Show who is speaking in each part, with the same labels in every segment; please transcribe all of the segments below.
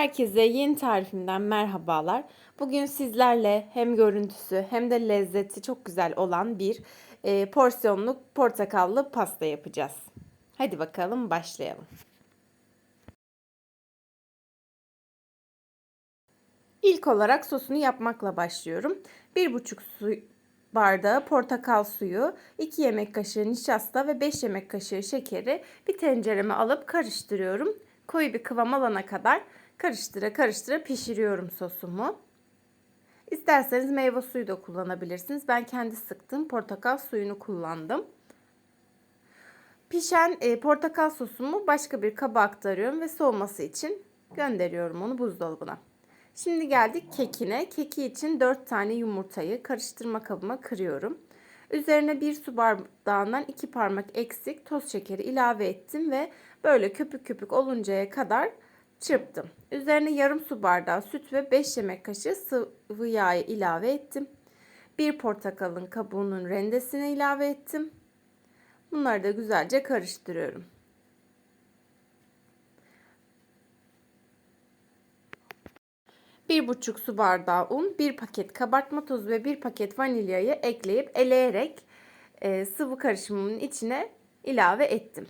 Speaker 1: Herkese yeni tarifimden merhabalar. Bugün sizlerle hem görüntüsü hem de lezzeti çok güzel olan bir e, porsiyonluk portakallı pasta yapacağız. Hadi bakalım başlayalım. İlk olarak sosunu yapmakla başlıyorum. 1,5 su bardağı portakal suyu, 2 yemek kaşığı nişasta ve 5 yemek kaşığı şekeri bir tencereme alıp karıştırıyorum. Koyu bir kıvam alana kadar karıştıra karıştıra pişiriyorum sosumu. İsterseniz meyve suyu da kullanabilirsiniz. Ben kendi sıktığım portakal suyunu kullandım. Pişen e, portakal sosumu başka bir kaba aktarıyorum ve soğuması için gönderiyorum onu buzdolabına. Şimdi geldik kekine. Keki için 4 tane yumurtayı karıştırma kabıma kırıyorum. Üzerine 1 su bardağından 2 parmak eksik toz şekeri ilave ettim ve böyle köpük köpük oluncaya kadar çırptım. Üzerine yarım su bardağı süt ve 5 yemek kaşığı sıvı yağ ilave ettim. Bir portakalın kabuğunun rendesini ilave ettim. Bunları da güzelce karıştırıyorum. Bir buçuk su bardağı un, bir paket kabartma tozu ve bir paket vanilyayı ekleyip eleyerek e, sıvı karışımımın içine ilave ettim.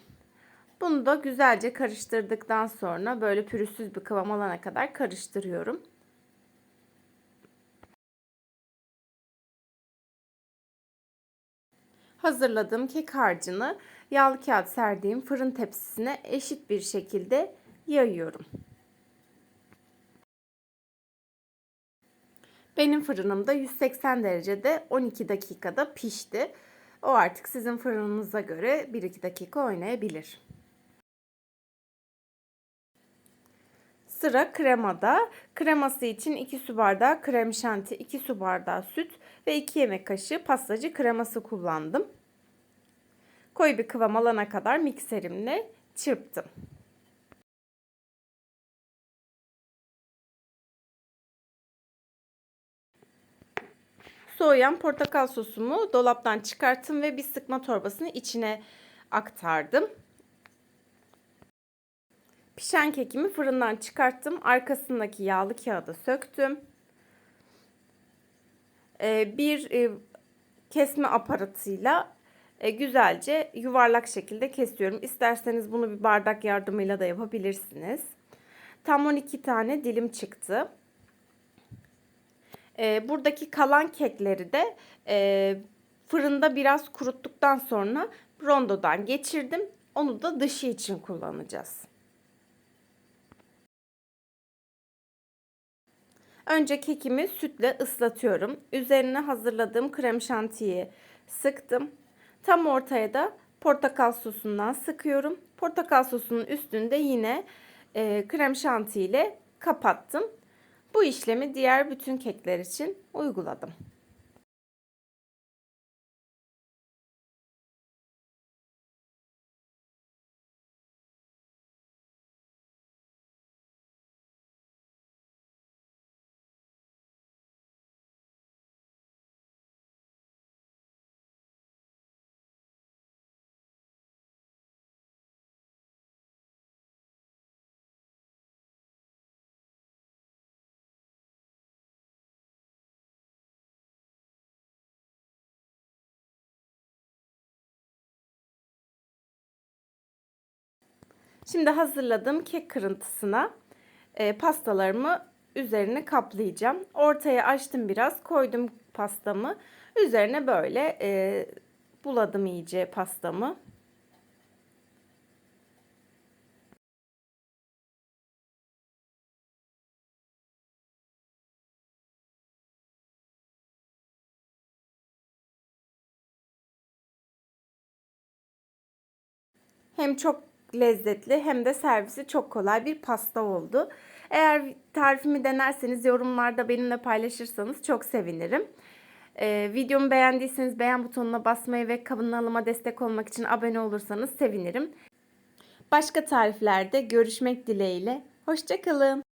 Speaker 1: Bunu da güzelce karıştırdıktan sonra böyle pürüzsüz bir kıvam alana kadar karıştırıyorum. Hazırladığım kek harcını yağlı kağıt serdiğim fırın tepsisine eşit bir şekilde yayıyorum. Benim fırınımda 180 derecede 12 dakikada pişti. O artık sizin fırınınıza göre 1-2 dakika oynayabilir. Sıra kremada. Kreması için 2 su bardağı krem şanti, 2 su bardağı süt ve 2 yemek kaşığı pastacı kreması kullandım. Koyu bir kıvam alana kadar mikserimle çırptım. Soğuyan portakal sosumu dolaptan çıkarttım ve bir sıkma torbasını içine aktardım. Pişen kekimi fırından çıkarttım. Arkasındaki yağlı kağıdı söktüm. Ee, bir e, kesme aparatıyla e, güzelce yuvarlak şekilde kesiyorum. İsterseniz bunu bir bardak yardımıyla da yapabilirsiniz. Tam 12 tane dilim çıktı. Ee, buradaki kalan kekleri de e, fırında biraz kuruttuktan sonra rondodan geçirdim. Onu da dışı için kullanacağız. Önce kekimi sütle ıslatıyorum. Üzerine hazırladığım krem şantiyi sıktım. Tam ortaya da portakal sosundan sıkıyorum. Portakal sosunun üstünde yine e, krem şanti ile kapattım. Bu işlemi diğer bütün kekler için uyguladım. Şimdi hazırladığım kek kırıntısına e, pastalarımı üzerine kaplayacağım. Ortaya açtım biraz, koydum pastamı. Üzerine böyle e, buladım iyice pastamı. Hem çok lezzetli hem de servisi çok kolay bir pasta oldu. Eğer tarifimi denerseniz yorumlarda benimle paylaşırsanız çok sevinirim. Ee, videomu beğendiyseniz beğen butonuna basmayı ve kanalıma destek olmak için abone olursanız sevinirim. Başka tariflerde görüşmek dileğiyle. Hoşçakalın.